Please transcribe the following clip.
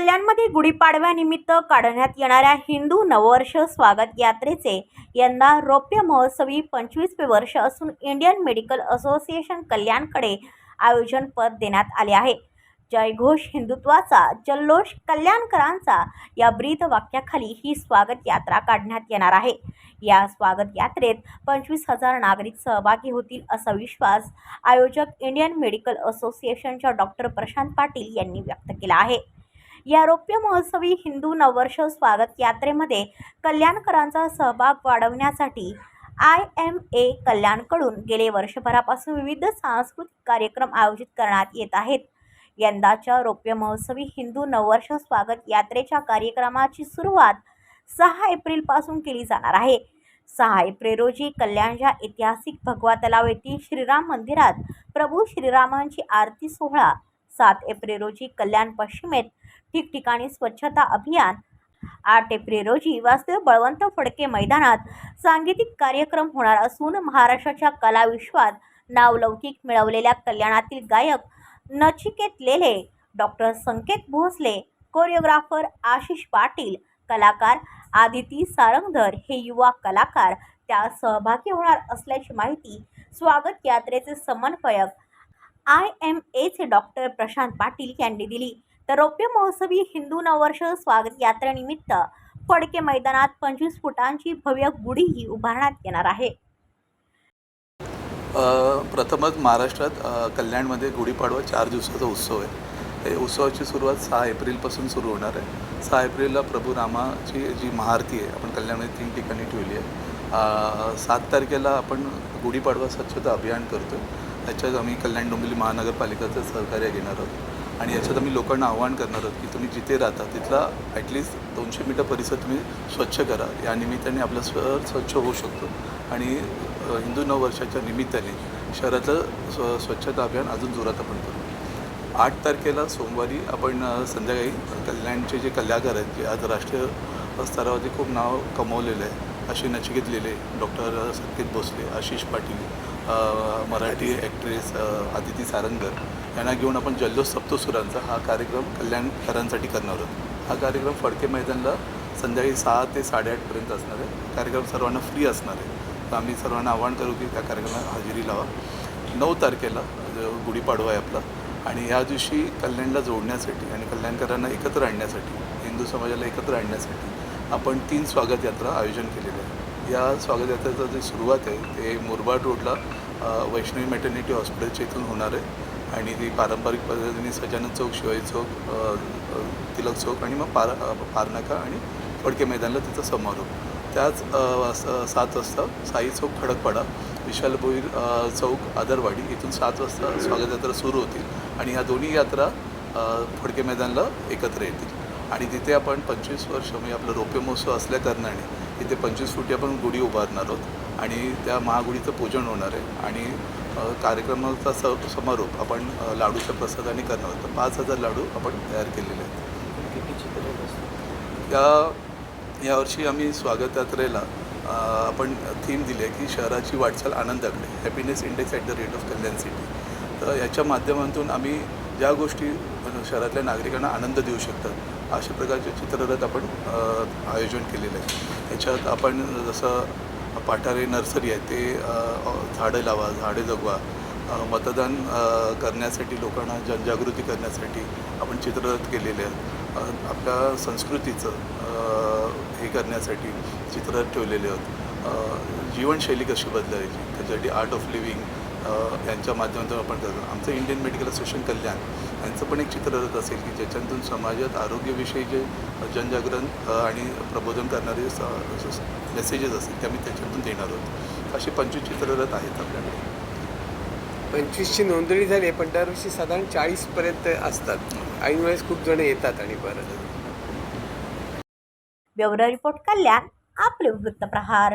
कल्याणमध्ये गुढीपाडव्यानिमित्त काढण्यात येणाऱ्या हिंदू नववर्ष स्वागत यात्रेचे यंदा रौप्य महोत्सवी पंचवीसवे वर्ष असून इंडियन मेडिकल असोसिएशन कल्याणकडे आयोजनपद देण्यात आले आहे. जयघोष हिंदुत्वाचा जल्लोष कल्याणकरांचा या ब्रीद वाक्याखाली ही स्वागत यात्रा काढण्यात येणार आहे. या स्वागत यात्रेत पंचवीस हजार नागरिक सहभागी होतील असा विश्वास आयोजक इंडियन मेडिकल असोसिएशनच्या डॉक्टर प्रशांत पाटील यांनी व्यक्त केला आहे. या रौप्य महोत्सवी हिंदू नववर्ष स्वागत यात्रेमध्ये कल्याणकरांचा सहभाग वाढवण्यासाठी आय एम ए कल्याणकडून गेले वर्षभरापासून विविध सांस्कृतिक कार्यक्रम आयोजित करण्यात येत आहेत. यंदाच्या रौप्य महोत्सवी हिंदू नववर्ष स्वागत यात्रेच्या कार्यक्रमाची सुरुवात सहा एप्रिलपासून केली जाणार आहे. सहा एप्रिल रोजी कल्याणच्या ऐतिहासिक भगवा तलाव येथील श्रीराम मंदिरात प्रभू श्रीरामांची आरती सोहळा सात एप्रिल रोजी कल्याण पश्चिमेत ठिकठिकाणी स्वच्छता अभियान. आठ एप्रिल रोजी वास्तव बळवंत फडके मैदानात सांगीतिक कार्यक्रम होणार असून महाराष्ट्राच्या कलाविश्वात नावलौकिक मिळवलेल्या कल्याणातील गायक नचिकेत लेले डॉक्टर संकेत भोसले कोरिओग्राफर आशिष पाटील कलाकार आदिती सारंगधर हे युवा कलाकार त्यात सहभागी होणार असल्याची माहिती स्वागत यात्रेचे समन्वयक आय एम एचे डॉक्टर प्रशांत पाटील यांनी दिली. तर रौप्य महोत्सवी हिंदू नववर्ष स्वागत यात्रेनिमित्त फडके मैदानात पंचवीस फुटांची भव्य गुढीही उभारण्यात येणार आहे. प्रथमच महाराष्ट्रात कल्याणमध्ये गुढीपाडवा चार दिवसाचा उत्सव आहे. हे उत्सवाची सुरुवात सहा एप्रिलपासून सुरू होणार आहे. सहा एप्रिलला प्रभू रामाची जी महाआरती आहे आपण कल्याणमध्ये तीन ठिकाणी ठेवली आहे. सात तारखेला आपण गुढीपाडवा स्वच्छता अभियान करतो त्याच्यात आम्ही कल्याण डोंबिवली महानगरपालिकेचं सहकार्य घेणार आहोत. आणि याच्यात आम्ही लोकांना आव्हान करणार आहोत की तुम्ही जिथे राहता तिथला ॲटलिस्ट दोनशे मीटर परिसर तुम्ही स्वच्छ करा. या निमित्ताने आपलं शहर स्वच्छ होऊ शकतो. आणि हिंदू हिंदू नववर्षाच्या निमित्ताने शहराचं स्व स्वच्छता अभियान अजून जोरात आपण करू. आठ तारखेला सोमवारी आपण संध्याकाळी कल्याणचे जे कलाकार आहेत जे आज राष्ट्रीय स्तरावरती खूप नाव कमवलेलं आहे असे नचिकेतलेले डॉक्टर संकेत भोसले आशिष पाटील मराठी ॲक्ट्रेस आदिती सारंगर यांना घेऊन आपण जल्लोष सप्तसुरांचा हा कार्यक्रम कल्याणकरांसाठी करणार आहोत. हा कार्यक्रम फडके मैदानला संध्याकाळी सहा ते साडेआठपर्यंत असणार आहे. कार्यक्रम सर्वांना फ्री असणार आहे. तर आम्ही सर्वांना आवाहन करू की त्या कार्यक्रमाला हजेरी लावा. नऊ तारखेला जो गुढीपाडवा आहे आपला आणि या दिवशी कल्याणला जोडण्यासाठी आणि कल्याणकरांना एकत्र आणण्यासाठी हिंदू समाजाला एकत्र आणण्यासाठी आपण तीन स्वागत यात्रा आयोजन केलेली आहे. या स्वागत यात्रेचं जे सुरुवात आहे ते मुरबाड रोडला वैष्णवी मॅटर्निटी हॉस्पिटलच्या इथून होणार आहे. आणि ती पारंपरिक पद्धतीने सजानन चौक शिवाई चौक तिलक चौक आणि मग पार पारनाका आणि फडके मैदानला तिचा समारोप. त्याच सात वाजता साई चौक खडकपाडा विशाल भोईर चौक आदरवाडी इथून सात वाजता स्वागत यात्रा सुरू होतील. आणि ह्या दोन्ही यात्रा फडके मैदानला एकत्र येतील. आणि तिथे आपण पंचवीस वर्ष म्हणजे आपलं रौप्य महोत्सव असल्याकारणाने तिथे पंचवीस फुटी आपण गुढी उभारणार आहोत. आणि त्या महागुढीचं पूजन होणार आहे. आणि कार्यक्रमाचा स समारोप आपण लाडूच्या प्रसादाने करणार आहोत. तर पाच हजार लाडू आपण तयार केलेले आहेत. या यावर्षी आम्ही स्वागत यात्रेला आपण थीम दिली आहे की शहराची वाटचाल आनंदाकडे happiness index at the rate of Kalyan city. तर याच्या माध्यमातून आम्ही ज्या गोष्टी शहरातल्या नागरिकांना आनंद देऊ शकतात अशा प्रकारचे चित्ररथ आपण आयोजन केलेलं आहे. याच्यात आपण जसं पाठारे नर्सरी आहे ते झाडं लावा झाडे जगवा मतदान करण्यासाठी लोकांना जनजागृती करण्यासाठी आपण चित्ररथ केलेले आहेत. आपल्या संस्कृतीचं हे करण्यासाठी चित्ररथ ठेवलेले आहेत. जीवनशैली कशी बदलायची? त्याच्यासाठी आर्ट ऑफ लिव्हिंग यांच्या माध्यमातून आपण करतो. आमचं इंडियन मेडिकल असोसिएशन कल्याण यांचं पण एक चित्ररथ असेल की ज्याच्यातून समाजात आरोग्यविषयी जे जनजागरण आणि प्रबोधन करणारे मेसेजेस असतील ते आम्ही त्याच्यातून देणार आहोत. असे पंचवीस चित्ररथ आहेत आपल्याकडे. पंचवीसची नोंदणी झाली पण दरवर्षी साधारण चाळीसपर्यंत असतात. ऐन वेळेस खूप जण येतात आणि परत ब्युरो रिपोर्ट कल्याण आपले वृत्तप्रहार.